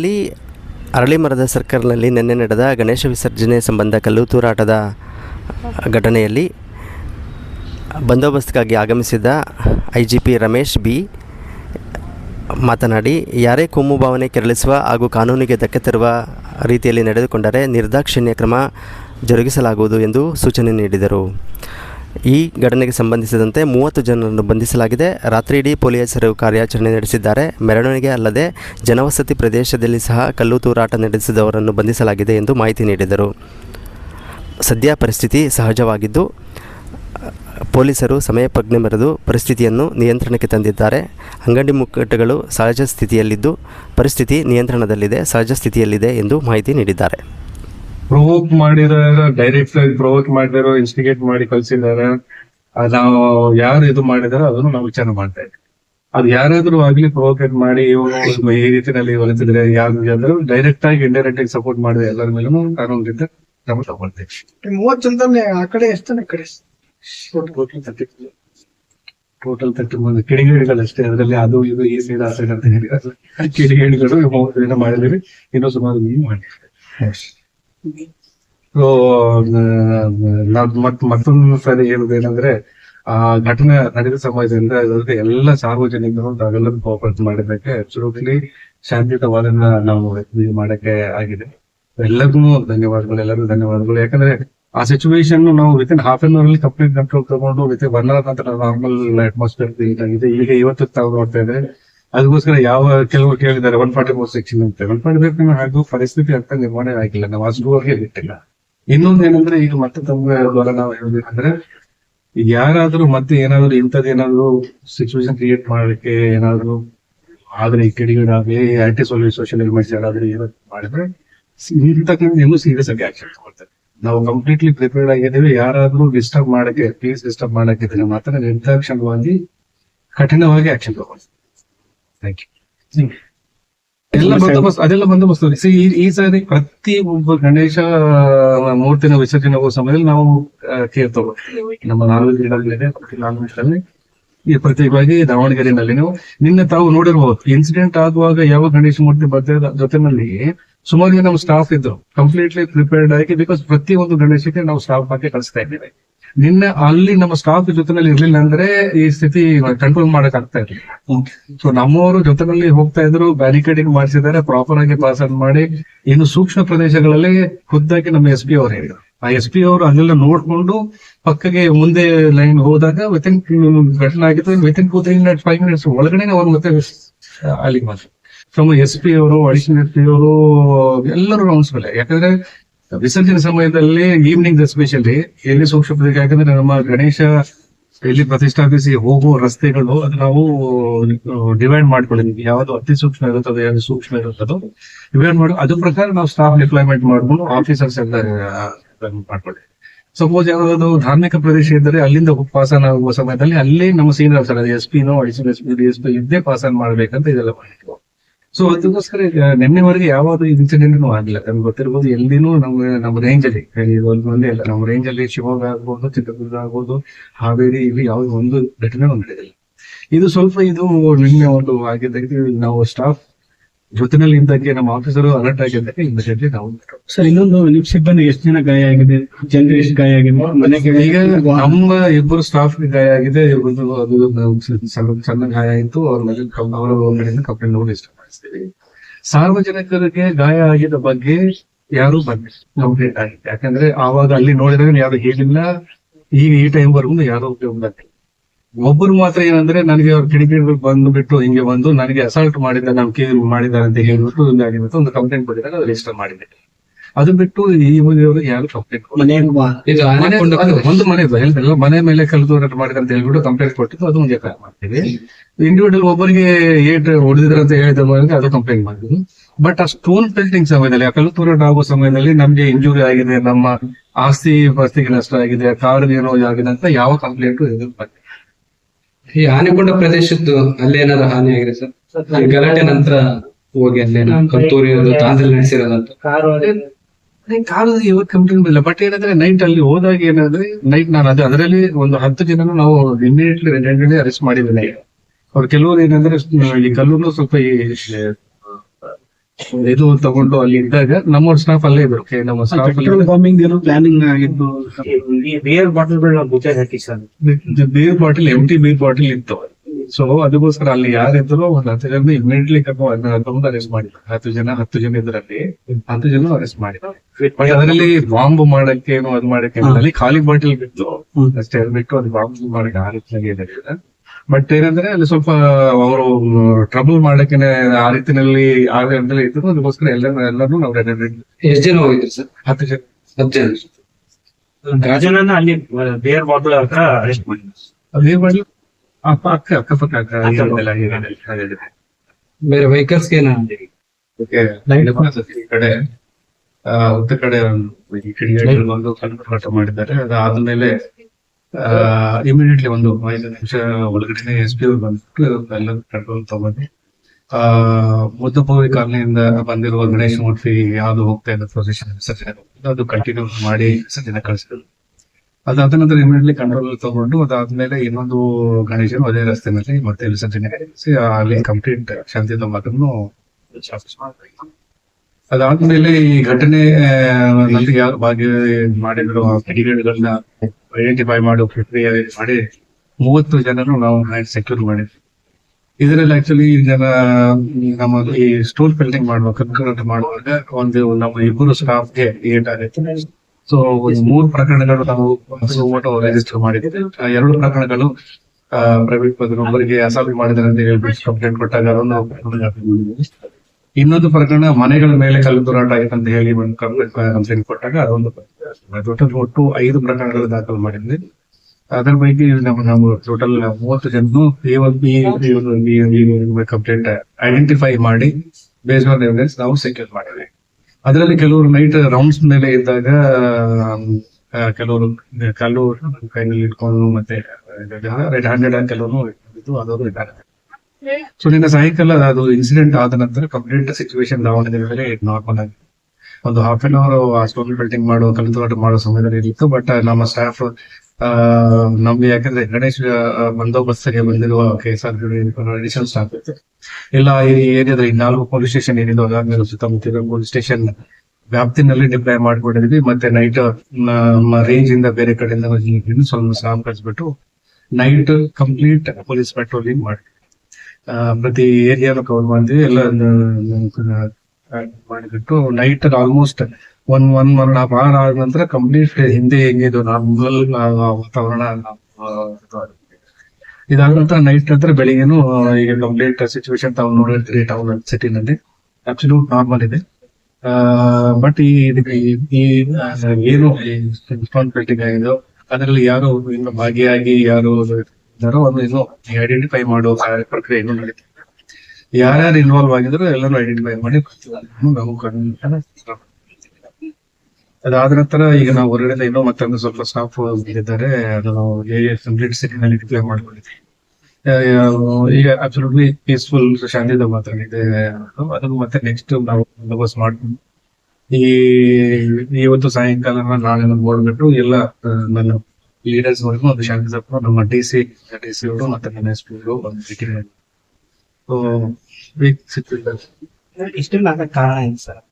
ಇಲ್ಲಿ ಅರಳಿ ಮರದ ಸರ್ಕಲ್ನಲ್ಲಿ ನಿನ್ನೆ ನಡೆದ ಗಣೇಶ ವಿಸರ್ಜನೆ ಸಂಬಂಧ ಕಲ್ಲು ತೂರಾಟದ ಘಟನೆಯಲ್ಲಿ ಬಂದೋಬಸ್ತ್ಗಾಗಿ ಆಗಮಿಸಿದ್ದ I G P Ramesh B ಮಾತನಾಡಿ, ಯಾರೇ ಕೋಮು ಭಾವನೆ ಕೆರಳಿಸುವ ಹಾಗೂ ಕಾನೂನಿಗೆ ಧಕ್ಕೆ ತರುವ ರೀತಿಯಲ್ಲಿ ನಡೆದುಕೊಂಡರೆ ನಿರ್ದಾಕ್ಷಿಣ್ಯ ಕ್ರಮ ಜರುಗಿಸಲಾಗುವುದು ಎಂದು ಸೂಚನೆ ನೀಡಿದರು. ಈ ಘಟನೆಗೆ ಸಂಬಂಧಿಸಿದಂತೆ ಮೂವತ್ತು ಜನರನ್ನು ಬಂಧಿಸಲಾಗಿದೆ. ರಾತ್ರಿ ಇಡೀ ಪೊಲೀಸರು ಕಾರ್ಯಾಚರಣೆ ನಡೆಸಿದ್ದಾರೆ. ಮೆರವಣಿಗೆ ಅಲ್ಲದೆ ಜನವಸತಿ ಪ್ರದೇಶದಲ್ಲಿ ಸಹ ಕಲ್ಲು ತೂರಾಟ ನಡೆಸಿದವರನ್ನು ಬಂಧಿಸಲಾಗಿದೆ ಎಂದು ಮಾಹಿತಿ ನೀಡಿದರು. ಸದ್ಯ ಪರಿಸ್ಥಿತಿ ಸಹಜವಾಗಿದ್ದು, ಪೊಲೀಸರು ಸಮಯ ಪ್ರಜ್ಞೆ ಮೆರೆದು ಪರಿಸ್ಥಿತಿಯನ್ನು ನಿಯಂತ್ರಣಕ್ಕೆ ತಂದಿದ್ದಾರೆ. ಅಂಗಡಿ ಮುಕ್ಕಟ್ಟುಗಳು ಸಹಜ ಸ್ಥಿತಿಯಲ್ಲಿದ್ದು, ಪರಿಸ್ಥಿತಿ ನಿಯಂತ್ರಣದಲ್ಲಿದೆ, ಸಹಜ ಸ್ಥಿತಿಯಲ್ಲಿದೆ ಎಂದು ಮಾಹಿತಿ ನೀಡಿದ್ದಾರೆ. ಪ್ರೊವೋಕ್ ಮಾಡಿದಾರ ಡೈರೆಕ್ಟ್ ಆಗಿ ಪ್ರೊವೋಕ್ ಮಾಡಿದಾರೋ ಇನ್ಸ್ಟಿಗೇಟ್ ಮಾಡಿ ಕಳ್ಸಿದಾರ ನಾವು ಯಾರು ಇದು ಮಾಡಿದಾರೋ ಅದನ್ನು ನಾವು ವಿಚಾರ ಮಾಡ್ತಾ ಇದ್ದೀವಿ ಅದು ಯಾರಾದ್ರೂ ಆಗ್ಲಿ ಪ್ರೊವೋಕೇಟ್ ಮಾಡಿ ಇವನು ಈ ರೀತಿಯಲ್ಲಿ ಹೊಲಿತಿದ್ರೆ ಯಾರು ಯಾರು ಡೈರೆಕ್ಟ್ ಆಗಿ ಇಂಡೈರೆಕ್ಟ್ ಆಗಿ ಸಪೋರ್ಟ್ ಮಾಡಿದ ಎಲ್ಲರ ಮೇಲೂ ಕಾನೂನಿಂದ ಕ್ರಮ ತಗೊಳ್ತೇವೆ. ಮೂವತ್ ಮೂವತ್ತು ಜನದಲ್ಲಿ ಆ ಕಡೆ ಎಷ್ಟು ಜನ ಈ ಕಡೆ ಟೋಟಲ್ ತರ್ಟಿ ಟೋಟಲ್ ತರ್ಟಿ ಅಷ್ಟೇ ಅದ್ರಲ್ಲಿ ಅದು ಇದು ಈ ಸೈಡ್ ಆ ಸೈಡ್ ಅಂತ ಹೇಳಿದ್ರೆ. ಕಿಡಿಗೇಡಿಗಳು ಮೂವತ್ತು ಜನ ಮಾಡಿದ್ವಿ ಇನ್ನೂ ಸುಮಾರು ನೀವು ಸೊ ಮತ್ತೊಂದು ಸಾರಿ ಹೇಳುದೇನಂದ್ರೆ ಆ ಘಟನೆ ನಡೆದ ಸಮಯದಿಂದ ಎಲ್ಲ ಸಾರ್ವಜನಿಕರು ನಾವೆಲ್ಲರೂ ಕೋಪರೇಟ್ ಮಾಡಿದಕ್ಕೆ ಅಬ್ಸಲ್ಯೂಟ್ಲಿ ಶಾಂತಿಯುತವಾದನ್ನ ನಾವು ಇದು ಮಾಡಕ್ಕೆ ಆಗಿದೆ. ಎಲ್ಲರಿಗೂ ಧನ್ಯವಾದಗಳು ಎಲ್ಲರಿಗೂ ಧನ್ಯವಾದಗಳು. ಯಾಕಂದ್ರೆ ಆ ಸಿಚುವೇಶನ್ ನಾವು within half an hour ಅಲ್ಲಿ ಕಂಪ್ಲೀಟ್ ಕಂಟ್ರೋಲ್ ತಗೊಂಡು ವಿತ್ ಒನ್ ನಂತರ ನಾರ್ಮಲ್ ಅಟ್ಮಾಸ್ಫಿಯರ್ ಈಗ ಇವತ್ತು ತಾವು ನೋಡ್ತಾ ಇದ್ರೆ ಅದಕ್ಕೋಸ್ಕರ ಯಾವ ಕೆಲವರು ಕೇಳಿದ್ದಾರೆ ಒನ್ ಫಾರ್ಟಿ ಫೋರ್ ಸೆಕ್ಷನ್ ಅಂತ. ಒನ್ ಫಾರ್ಟಿ ಫೈವ್ ಹಾಗೂ ಪರಿಸ್ಥಿತಿ ಅಂತ ನಿರ್ಮಾಣ ಆಗಿಲ್ಲ. ನಾವು ಅಷ್ಟುವರೆಗೆ ಬಿಟ್ಟಿಲ್ಲ ಇನ್ನೊಂದು ಏನಂದ್ರೆ, ಈಗ ಮತ್ತೆ ತಮ್ಮ ದ್ವಾರ ನಾವು ಹೇಳೋದೇನಂದ್ರೆ ಯಾರಾದ್ರೂ ಮತ್ತೆ ಏನಾದ್ರು ಇಂಥದ್ದು ಏನಾದ್ರು ಸಿಚುವೇಶನ್ ಕ್ರಿಯೇಟ್ ಮಾಡಲಿಕ್ಕೆ ಏನಾದ್ರು ಆದ್ರೆ ಈ ಕಿಡಿಗೇಡಾಗ್ಲಿ ಆಂಟಿ ಸೋಲಿಯಲ್ ಸೋಷಿಯಲ್ ಎಲಿಮೆಂಟ್ಸ್ ಯಾರಾದ್ರೂ ಏನಾದ್ರು ಮಾಡಿದ್ರೆ ಇಂತಕ್ಕಂಥ ಇನ್ನೂ ಸೀರಿಯಸ್ ಆಗಿ ಆಕ್ಷನ್ ತಗೊಳ್ತಾರೆ. ನಾವು ಕಂಪ್ಲೀಟ್ಲಿ ಪ್ರಿಪೇರ್ಡ್ ಆಗಿದ್ದೀವಿ. ಯಾರಾದ್ರೂ ಡಿಸ್ಟರ್ಬ್ ಮಾಡಕ್ಕೆ ಪ್ಲೀಸ್ ಡಿಸ್ಟರ್ಬ್ ಮಾಡಕ್ಕೆ ಮಾತ್ರ ನಿರ್ದಾಕ್ಷಣವಾಗಿ ಕಠಿಣವಾಗಿ ಆಕ್ಷನ್ ತಗೊಳ್ತೀವಿ ಥ್ಯಾಂಕ್ ಯು ಎಲ್ಲ ಬಂದೋಬಸ್ತ್ ಅದೆಲ್ಲ ಬಂದೋಬಸ್ತ್ ಈ ಈ ಸಾರಿ ಪ್ರತಿ ಒಬ್ಬ ಗಣೇಶ ಮೂರ್ತಿನ ವಿಸರ್ಜನೆ ಹೋಗೋ ಸಮಯದಲ್ಲಿ ನಾವು ಕೇರ್ ತಗೋತೀವಿ ನಮ್ಮ ಇದೆ ಪ್ರತಿ ಅಲ್ಲಿ ಈ ಪ್ರತ್ಯೇಕವಾಗಿ ದಾವಣಗೆರೆನಲ್ಲಿ ನೀವು ನಿನ್ನೆ ತಾವು ನೋಡಿರ್ಬೋದು. ಇನ್ಸಿಡೆಂಟ್ ಆಗುವಾಗ ಯಾವ ಗಣೇಶ ಮೂರ್ತಿ ಬರ್ತಿರೋ ಜೊತೆನಲ್ಲಿ ಸುಮಾರು ಜನ ನಮ್ಮ ಸ್ಟಾಫ್ ಇದ್ರು. ಕಂಪ್ಲೀಟ್ಲಿ ಪ್ರಿಪೇರ್ಡ್ ಆಗಿ ಬಿಕಾಸ್ ಪ್ರತಿ ಒಂದು ಗಣೇಶಕ್ಕೆ ನಾವು ಸ್ಟಾಫ್ ಹಾಕಿ ಕಳಿಸ್ತಾ ಇದ್ದೀವಿ. ನಿನ್ನೆ ಅಲ್ಲಿ ನಮ್ಮ ಸ್ಟಾಫ್ ಜೊತೆನಲ್ಲಿ ಇರ್ಲಿಲ್ಲ ಅಂದ್ರೆ ಈ ಸ್ಥಿತಿ ಕಂಟ್ರೋಲ್ ಮಾಡಕ್ ಆಗ್ತಾ ಇರ್ಲಿಲ್ಲ ಸೊ ನಮ್ಮವರು ಜೊತೆನಲ್ಲಿ ಹೋಗ್ತಾ ಇದ್ರು ಬ್ಯಾರಿಕೇಡಿಂಗ್ ಮಾಡಿಸಿದ್ದಾರೆ ಪ್ರಾಪರ್ ಆಗಿ ಪಾಸ್ ಮಾಡಿ. ಇನ್ನು ಸೂಕ್ಷ್ಮ ಪ್ರದೇಶಗಳಲ್ಲಿ ಖುದ್ದಾಗಿ ನಮ್ಮ ಎಸ್ ಪಿ ಅವರು ಹೇಳಿದ್ರು. ಆ ಎಸ್ ಪಿ ಅವರು ಅಲ್ಲೆಲ್ಲ ನೋಡ್ಕೊಂಡು ಪಕ್ಕಗೆ ಮುಂದೆ ಲೈನ್ ಹೋದಾಗ ವಿತಿನ್ ಘಟನೆ ಆಗಿತ್ತು within two three minutes five minutes ಒಳಗಡೆ ಅವ್ರು ಮತ್ತೆ ಅಲ್ಲಿಗೆ ಬಂದ್ರು. ಫ್ರಮ್ ಎಸ್ ಪಿ ಅವರು ಅಡಿಷನಲ್ ಎಸ್ ಪಿ ಅವರು ಎಲ್ಲರೂ ರೌಂಡ್ಸ್ ಮೇಲೆ ಯಾಕಂದ್ರೆ ವಿಸರ್ಜನೆ ಸಮಯದಲ್ಲಿ ಈವ್ನಿಂಗ್ ಎಸ್ಪೆಷಲಿ ಎಲ್ಲಿ ಸೂಕ್ಷ್ಮ ಯಾಕಂದ್ರೆ ನಮ್ಮ ಗಣೇಶ ಎಲ್ಲಿ ಪ್ರತಿಷ್ಠಾಪಿಸಿ ಹೋಗುವ ರಸ್ತೆಗಳು ಅದು ನಾವು ಡಿವೈಡ್ ಮಾಡ್ಕೊಂಡಿದ್ವಿ ಯಾವ್ದು ಅತಿ ಸೂಕ್ಷ್ಮ ಇರುತ್ತದೆ, ಯಾವ್ದು ಸೂಕ್ಷ್ಮ ಇರುತ್ತದೋ ಡಿವೈಡ್ ಮಾಡಿ. ಅದ್ರ ಪ್ರಕಾರ ನಾವು ಸ್ಟಾಫ್ ಡಿಪ್ಲಾಯ್ಮೆಂಟ್ ಮಾಡ್ಬೋದು ಆಫೀಸರ್ಸ್ ಎಲ್ಲ ಮಾಡ್ಕೊಳ್ಳಿ ಸಪೋಸ್ ಯಾವ್ದಾದ್ರು ಧಾರ್ಮಿಕ ಪ್ರದೇಶ ಇದ್ದರೆ ಅಲ್ಲಿಂದ ಪಾಸನ್ ಆಗುವ ಸಮಯದಲ್ಲಿ ಅಲ್ಲಿ ನಮ್ಮ senior S ಪಿನೋ additional S P D S P ಇದ್ದೇ ಪಾಸನ್ ಮಾಡ್ಬೇಕಂತ ಇದೆಲ್ಲ ಮಾಡಿದ್ವಿ ಸೊ ಅದಕ್ಕೋಸ್ಕರ ನಿನ್ನೆವರೆಗೆ ಯಾವ್ದು ಇನ್ಸಿಡೆಂಟ್ ಆಗಿಲ್ಲ. ನಮ್ಗೆ ಗೊತ್ತಿರ್ಬೋದು ಎಲ್ಲಿನೂ ನಮ್ಮ ನಮ್ಮ ರೇಂಜ್ ಅಲ್ಲಿ ಒಂದು ಅಲ್ಲ. ನಮ್ಮ ರೇಂಜ್ ಅಲ್ಲಿ ಶಿವಮೊಗ್ಗ ಆಗ್ಬೋದು, ಚಿತ್ರದುರ್ಗ ಆಗ್ಬೋದು, ಹಾವೇರಿ ಇಲ್ಲಿ ಯಾವ್ದು ಒಂದು ಘಟನೆ ನಡೆದಿಲ್ಲ. ಇದು ಸ್ವಲ್ಪ ಇದು ನಿನ್ನೆ ಒಂದು ಆಗಿದ್ದಾಗ ನಾವು ಸ್ಟಾಫ್ ಜೊತೆನಲ್ಲಿ ಇದ್ದಕ್ಕೆ ನಮ್ಮ ಆಫೀಸರು ಅಲರ್ಟ್ ಆಗಿದ್ದಕ್ಕೆ ಇಮಿಡಿಯೇಟ್ಲಿ ನಾವು ಸರ್ ಇನ್ನೊಂದು ನಿಮ್ ಸಿಬ್ಬಂದಿ ಎಷ್ಟು ಜನ ಗಾಯ ಆಗಿದೆ? ಜನರು ಎಷ್ಟು ಗಾಯ ಆಗಿದೆ? ಮನೆಗೆ ಈಗ ನಮ್ಮ ಇಬ್ಬರು ಸ್ಟಾಫ್ ಗಾಯ ಆಗಿದೆ. ಒಂದು ಅದು ಸಣ್ಣ ಗಾಯ ಆಯಿತು. ಅವ್ರ ಅವರ ಕಡೆಯಿಂದ ಕಂಪ್ಲೇಂಟ್ ನೋಡಿ ಇಷ್ಟ ಮಾಡಿಸ್ತೀವಿ. ಸಾರ್ವಜನಿಕರಿಗೆ ಗಾಯ ಆಗಿದ ಬಗ್ಗೆ ಯಾರು ಬಂದಿಲ್ಲ. ಕಂಪ್ಲೇಂಟ್ ಆಗಿದೆ ಯಾಕಂದ್ರೆ ಆವಾಗ ಅಲ್ಲಿ ನೋಡಿದಾಗ ಯಾರು ಹೇಳಿಲ್ಲ. ಈಗ ಈ ಟೈಮ್ ವರ್ಗು ಯಾರು ಬಂದಿಲ್ಲ. ಒಬ್ಬರು ಮಾತ್ರ ಏನಂದ್ರೆ ನನಗೆ ಅವ್ರ ಕಿಡಿಕಿಡಿ ಬಂದ್ಬಿಟ್ಟು ಹಿಂಗೆ ಬಂದು ನನಗೆ ಅಸಾಲ್ಟ್ ಮಾಡಿದ ನಮ್ ಕೇರ್ ಮಾಡಿದ್ದಾರೆ ಅಂತ ಹೇಳ್ಬಿಟ್ಟು ಇದಾಗಿಬಿಟ್ಟು ಒಂದು ಕಂಪ್ಲೇಂಟ್ ಕೊಟ್ಟಿದ್ದಾರೆ ಅದು ರಿಜಿಸ್ಟರ್ ಮಾಡಿದೆ. ಅದು ಬಿಟ್ಟು ಈ ಮುಂದೆಯವರು ಯಾರು ಕಂಪ್ಲೇಂಟ್ ಒಂದು ಮನೆ ಮನೆ ಮೇಲೆ ಕಲಿತು ಮಾಡಿದ ಮಾಡಿದ್ರೆ ಅಂತ ಹೇಳ್ಬಿಟ್ಟು ಕಂಪ್ಲೇಂಟ್ ಕೊಟ್ಟಿದ್ದು ಅದು ಒಂದು ಎಫ್ಐಆರ್ ಮಾಡ್ತೀವಿ. ಇಂಡಿವಿಜುವಲ್ ಒಬ್ಬರಿಗೆ ಏಟ್ ಹೊಡೆದಿದ್ರೆ ಅಂತ ಹೇಳಿದ ಮೇಲೆ ಅದು ಕಂಪ್ಲೇಂಟ್ ಮಾಡಿದ್ವಿ ಬಟ್ ಆ ಸ್ಟೋನ್ ಪೆಲ್ಟಿಂಗ್ ಸಮಯದಲ್ಲಿ ಆ ಕಲ್ಲು ತೂರಾಟ ಆಗೋ ಸಮಯದಲ್ಲಿ ನಮ್ಗೆ ಇಂಜುರಿ ಆಗಿದೆ ನಮ್ಮ ಆಸ್ತಿ ಪಸ್ತಿಗೆ ನಷ್ಟ ಆಗಿದೆ ಕಾರ್ ಏನೋ ಆಗಿದೆ ಅಂತ ಯಾವ ಕಂಪ್ಲೇಂಟ್ ಎದುರು ಬಂದಿಲ್ಲ. ಈ ಹಾನಿಗೊಂಡ ಪ್ರದೇಶದ್ದು ಅಲ್ಲೇನಾದ್ರು ಹಾನಿ ಆಗಿದೆ ಸರ್? ಗಲಾಟೆ ನಂತರ ಹೋಗಿ ಅಲ್ಲೇನ ಕಲ್ತೂರಿ ತಾಂದಲ್ಲಿ ನಡೆಸಿರೋದಂತ ಕಾರು ಕಾರು ಇವತ್ತು ಕಂಪ್ಲೇಂಟ್ ಇಲ್ಲ ಬಟ್ ಏನಂದ್ರೆ ನೈಟ್ ಅಲ್ಲಿ ಹೋದಾಗ ಏನಂದ್ರೆ ನೈಟ್ ನಾನು ಅದು ಅದರಲ್ಲಿ ಒಂದು ಹತ್ತು ಜನ ನಾವು ಇಮಿಡಿಯೇಟ್ಲಿ ಅರೆಸ್ಟ್ ಮಾಡಿದ್ವಿ ನೈಟ್ ಅವ್ರು ಕೆಲವರು ಏನಂದ್ರೆ ಈ ಕಲ್ಲೂರ್ನು ಸ್ವಲ್ಪ ಈ ಇದು ತಗೊಂಡು ಅಲ್ಲಿ ಇದ್ದಾಗ ನಮ್ಮ ಸ್ಟಾಫ್ ಅಲ್ಲೇ ಇದ್ರು. ನಮ್ಮ ಸ್ಟಾಫ್ ಬಾಂಬಿಂಗ್ ಏನೋ ಪ್ಲಾನಿಂಗ್ ಆಗಿತ್ತು. ಈ ಬಿಯರ್ ಗುಜೆ ಹಾಕಿ sir beer bottle empty beer bottle ಇತ್ತು. ಸೊ ಅದಕ್ಕೋಸ್ಕರ ಅಲ್ಲಿ ಯಾರಿದ್ರು ಒಂದ್ ಹತ್ತು ಜನ ಇಮಿಡಿಯೇಟ್ಲಿ ಕರ್ಕೊಂಡು ಅರೆಸ್ಟ್ ಮಾಡಿದ್ರು. ಹತ್ತು ಜನ ಹತ್ತು ಜನ ಇದ್ರಲ್ಲಿ ಹತ್ತು ಜನ ಅರೆಸ್ಟ್ ಮಾಡಿದ್ರು. ಬಟ್ ಅದರಲ್ಲಿ ಬಾಂಬ್ ಮಾಡಕ್ಕೆ ಏನೋ ಅದ್ ಮಾಡಕ್ಕೆ ಅಲ್ಲಿ ಖಾಲಿ ಬಾಟಲ್ ಬಿತ್ತು. ಅಷ್ಟೇ ಅದು ಬಿಟ್ಟು ಅದು ಬಾಂಬ್ ಮಾಡಕ್ಕೆ ಆ ರೀತಿಯಾಗಿ ಬಟ್ ಏನಂದ್ರೆ ಅಲ್ಲಿ ಸ್ವಲ್ಪ ಅವರು ಟ್ರಬಲ್ ಮಾಡಕ್ಕೆ ಆ ರೀತಿನಲ್ಲಿ ಆ ರೀತಿಯಲ್ಲಿ ಇದ್ರು ಅದಕ್ಕೋಸ್ಕರ ಎಲ್ಲ ಎಲ್ಲರೂ ನಾವು ಎಷ್ಟು ಜನ ಹೋಗಿದ್ರಿ ಸರ್? ಹತ್ತು ಜನ. ಹತ್ತು ಜನ. ರಾಜನನ್ನ ಅಲ್ಲಿ ಬಿಯರ್ ಬಾಟಲ್ ಹತ್ರ ಅರೆಸ್ಟ್ ಮಾಡಿದ್ರು ಅದೇನ್ ಮಾಡ್ಲಿ ಅಕ್ಕ ಅಕ್ಕ ಅಕ್ಕಪಕ್ಕ. ಬೇರೆ ವೆಹಿಕಲ್ಸ್ ಈ ಕಡೆ ಆ, ಉತ್ತರ ಕಡೆ ಈ ಕಡೆ ಒಂದು ಕಲ್ಪನಾಟ ಮಾಡಿದ್ದಾರೆ. ಅದಾದ್ಮೇಲೆ ಇಮಿಡಿಯೇಟ್ಲಿ ಒಂದು ಐದು ನಿಮಿಷ ಒಳಗಡೆ ಎಸ್ ಪಿ ಅವ್ರು ಬಂದ್ಬಿಟ್ಟು ಎಲ್ಲ ಕಂಟ್ರೋಲ್ ತಗೊಂಡು ಆ ಮುದ್ದಪೋವಿ ಕಾಲನಿಯಿಂದ ಬಂದಿರುವ ಗಣೇಶ ಮೂರ್ತಿ ಯಾವ್ದು ಹೋಗ್ತಾ ಇದ್ದ ಪ್ರೊಸೆಷನ್ ಅದು ಕಂಟಿನ್ಯೂ ಮಾಡಿ ಸಜ್ಜನ ಕಳಿಸಿದ್ರು. ಅದಾದ ನಂತರ ಇಮಿಡಿಯೇಟ್ಲಿ ಕಂಟ್ರೋಲ್ ತಗೊಂಡು ಅದಾದ್ಮೇಲೆ ಇನ್ನೊಂದು ಗಣೇಶನು ಅದೇ ರಸ್ತೆ ಮೇಲೆ ಮತ್ತೆ ವಿಸರ್ಜನೆ ಅಲ್ಲಿ ಕಂಪ್ಲೀಟ್ ಶಾಂತಿಯಿಂದ ಮಾತ್ರನು. ಅದಾದ್ಮೇಲೆ ಈ ಘಟನೆ ಯಾರು ಭಾಗ್ಯ ಮಾಡಿದ್ರು ಕಿಡಿಗೇಡಿಗಳನ್ನ ಐಡೆಂಟಿಫೈ ಮಾಡೋ ಪ್ರಕ್ರಿಯೆ ಮಾಡಿ ಮೂವತ್ತು ಜನರು ನಾವು ಸೆಕ್ಯೂರ್ ಮಾಡಿದ್ವಿ ಇದರಲ್ಲಿ ಆಕ್ಚುಲಿ ಜನ ನಮ್ಮ ಈ ಸ್ಟೋರ್ ಬಿಲ್ಡಿಂಗ್ ಮಾಡುವಾಗ ಕನ್ಕರೆಂಟ್ ಮಾಡುವಾಗ ಒಂದು ನಮ್ಮ ಇಬ್ಬರು ಸ್ಟಾಫ್ಗೆ ಏಟ್ ಆಗಿತ್ತು ಸೊ ಒಂದು ಮೂರು ಪ್ರಕರಣಗಳು ನಾವು ರಿಜಿಸ್ಟರ್ ಮಾಡಿದ್ವಿ ಎರಡು ಪ್ರಕರಣಗಳು ಪ್ರೈವೇಟ್ ಒಬ್ಬರಿಗೆ ಅಸಾಲ್ಟ್ ಮಾಡಿದ್ದಾರೆ ಅಂತ ಹೇಳ್ಬಿಟ್ಟು ಕಂಪ್ಲೇಂಟ್ ಕೊಟ್ಟಾಗ ಅದನ್ನು. ಇನ್ನೊಂದು ಪ್ರಕರಣ ಮನೆಗಳ ಮೇಲೆ ಕಲ್ಲು ತೂರಾಟ ಆಗಿದೆ ಅಂತ ಹೇಳಿ ಒಂದು ಕಂಪ್ಲೇಂಟ್ ಕೊಟ್ಟಾಗ ಅದೊಂದು ಟೋಟಲ್ ಒಟ್ಟು ಐದು ಪ್ರಕರಣಗಳು ದಾಖಲು ಮಾಡಿದ್ವಿ. ಅದರ ಪೈಕಿ ನಮ್ಮ ನಾವು ಟೋಟಲ್ ಮೂವತ್ತು ಜನರು ಈ ಒಂದು ಕಂಪ್ಲೇಂಟ್ ಐಡೆಂಟಿಫೈ ಮಾಡಿ ಬೇಸ್ ಆನ್ ಎವಿಡೆನ್ಸ್ ನಾವು ಸೆಕ್ಯೂರ್ ಮಾಡಿದ್ವಿ. ಅದರಲ್ಲಿ ಕೆಲವರು ನೈಟ್ ರೌಂಡ್ಸ್ ಮೇಲೆ ಇದ್ದಾಗ ಕೆಲವರು ಕಲ್ಲು ಕೈನಲ್ಲಿ ಇಟ್ಕೊಂಡು ಮತ್ತೆ ರೆಡ್ ಹ್ಯಾಂಡೆಡ್ ಆಗಿ ಕೆಲವರು ಇದು ಅದೊಂದು ಇದ್ದಾರೆ. ಸೊ ನಿನ್ನ ಸಾಯಂಕಾಲ ಅದು ಇನ್ಸಿಡೆಂಟ್ ಆದ ನಂತರ ಕಂಪ್ಲೀಟ್ ಸಿಚುವೇಶನ್ ದಾವಣಗೆರೆ ನಾರ್ಮಲ್ ಆಗಿ ಒಂದು half an hour stone building ಮಾಡೋ ಕಲಿತು ಮಾಡೋ ಸಮಯದಲ್ಲಿ ಇತ್ತು. ಬಟ್ ನಮ್ಮ ಸ್ಟಾಫ್ ನಮ್ಗೆ ಯಾಕಂದ್ರೆ ಗಣೇಶ್ ಬಂದೋಬಸ್ತಿಗೆ ಬಂದಿರುವ K S R additional staff ಇತ್ತು. ಎಲ್ಲ ಈ ಏರಿಯಾದಲ್ಲಿ ನಾಲ್ಕು ಪೊಲೀಸ್ ಸ್ಟೇಷನ್ ಏನಿದೆ, ಅದಾದ್ಮೇಲೆ ಸುತ್ತಮುತ್ತ ಪೊಲೀಸ್ ಸ್ಟೇಷನ್ ವ್ಯಾಪ್ತಿನಲ್ಲಿ ಡಿಪ್ಲೈ ಮಾಡ್ಕೊಂಡಿದ್ವಿ. ಮತ್ತೆ ನೈಟ್ ನಮ್ಮ ರೇಂಜ್ ಇಂದ ಬೇರೆ ಕಡೆಯಿಂದ ಸ್ವಲ್ಪ ಸಾಮ್ ಕಳಿಸ್ಬಿಟ್ಟು ನೈಟ್ ಕಂಪ್ಲೀಟ್ ಪೊಲೀಸ್ ಪೆಟ್ರೋಲಿಂಗ್ ಮಾಡಿ ಪ್ರತಿ ಏರಿಯಾನು ಕವರ್ ಮಾಡಿದ್ವಿ. ಎಲ್ಲ ಮಾಡಿಬಿಟ್ಟು night almost one one one half hour ಆದ ನಂತರ ಕಂಪ್ಲೀಟ್ ಹಿಂದೆ ಹೆಂಗಿದ್ದು ನಾರ್ಮಲ್ ವಾತಾವರಣ. ಇದಾದ ನಂತರ ನೈಟ್ ನಂತರ ಬೆಳಿಗ್ಗೆನು ಈಗ ಕಂಪ್ಲೀಟ್ ಸಿಚುವೇಶನ್ ತಾವು ನೋಡಿರ್ತೀರಿ ಟೌನ್ ಸಿಟಿನಲ್ಲಿ ಅಬ್ಸಲ್ಯೂಟ್ ನಾರ್ಮಲ್ ಇದೆ. ಬಟ್ ಈ ಏನು ರೆಸ್ಪಾನ್ಸಿಬಿಲಿಟಿ ಆಗಿದೆಯೋ ಅದರಲ್ಲಿ ಯಾರು ಇನ್ನು ಭಾಗಿಯಾಗಿ ಯಾರು ಇದ್ದಾರೋ ಒಂದು ಇನ್ನು ಐಡೆಂಟಿಫೈ ಮಾಡೋ ಕಾರ್ಯ- ಪ್ರಕ್ರಿಯೆ ಇನ್ನೂ ನಡೀತಿದೆ ಯಾರ್ಯಾರು ಇನ್ವಾಲ್ವ್ ಆಗಿದ್ರು ಎಲ್ಲರೂ ಐಡೆಂಟಿಫೈ ಮಾಡಿ ನಾವು ಅದಾದ ನಂತರ ಈಗ ನಾವು ಹೊರಗಡೆ ಇನ್ನೂ ಮತ್ತೊಂದು ಸ್ವಲ್ಪ ಸ್ಟಾಫ್ ಇದ್ದಾರೆ ಅದು ನಾವು ಕಂಪ್ಲೀಟ್ ಸಿಟಿನಲ್ಲಿ ಡಿಪ್ಲೈ ಮಾಡ್ಕೊಂಡಿದ್ವಿ ಆ, ಈಗ ಅಬ್ಸಲ್ಯೂಟ್ಲಿ ಪೀಸ್ಫುಲ್ ಶಾಂತಿದ ಇದೆ ಅದನ್ನು ಮತ್ತೆ ನೆಕ್ಸ್ಟ್ ನಾವು ಬಂದೋಬಸ್ತ್ ಮಾಡ್ಕೊಂಡು ಈ ಇವತ್ತು ಸಾಯಂಕಾಲ ನಾಳೆ ನೋಡ್ಬಿಟ್ಟು ಎಲ್ಲ ಆ, ನನ್ನ ಲೀಡರ್ಸ್ ವರೆಗೂ ಒಂದು ಶಾಂತಿ ಸಭೆ ನಮ್ಮ ಡಿ ಸಿ ಡಿ ಸಿ ಅವರು ಮತ್ತೆ ನನ್ನ ಎಸ್ ಪಿ ಅವರು ಒಂದು ಮೀಟಿಂಗ್ ಸೊ ಇಷ್ಟೆಲ್ಲ ಆಗಕ್ ಕಾರಣ ಏನು ಸರ್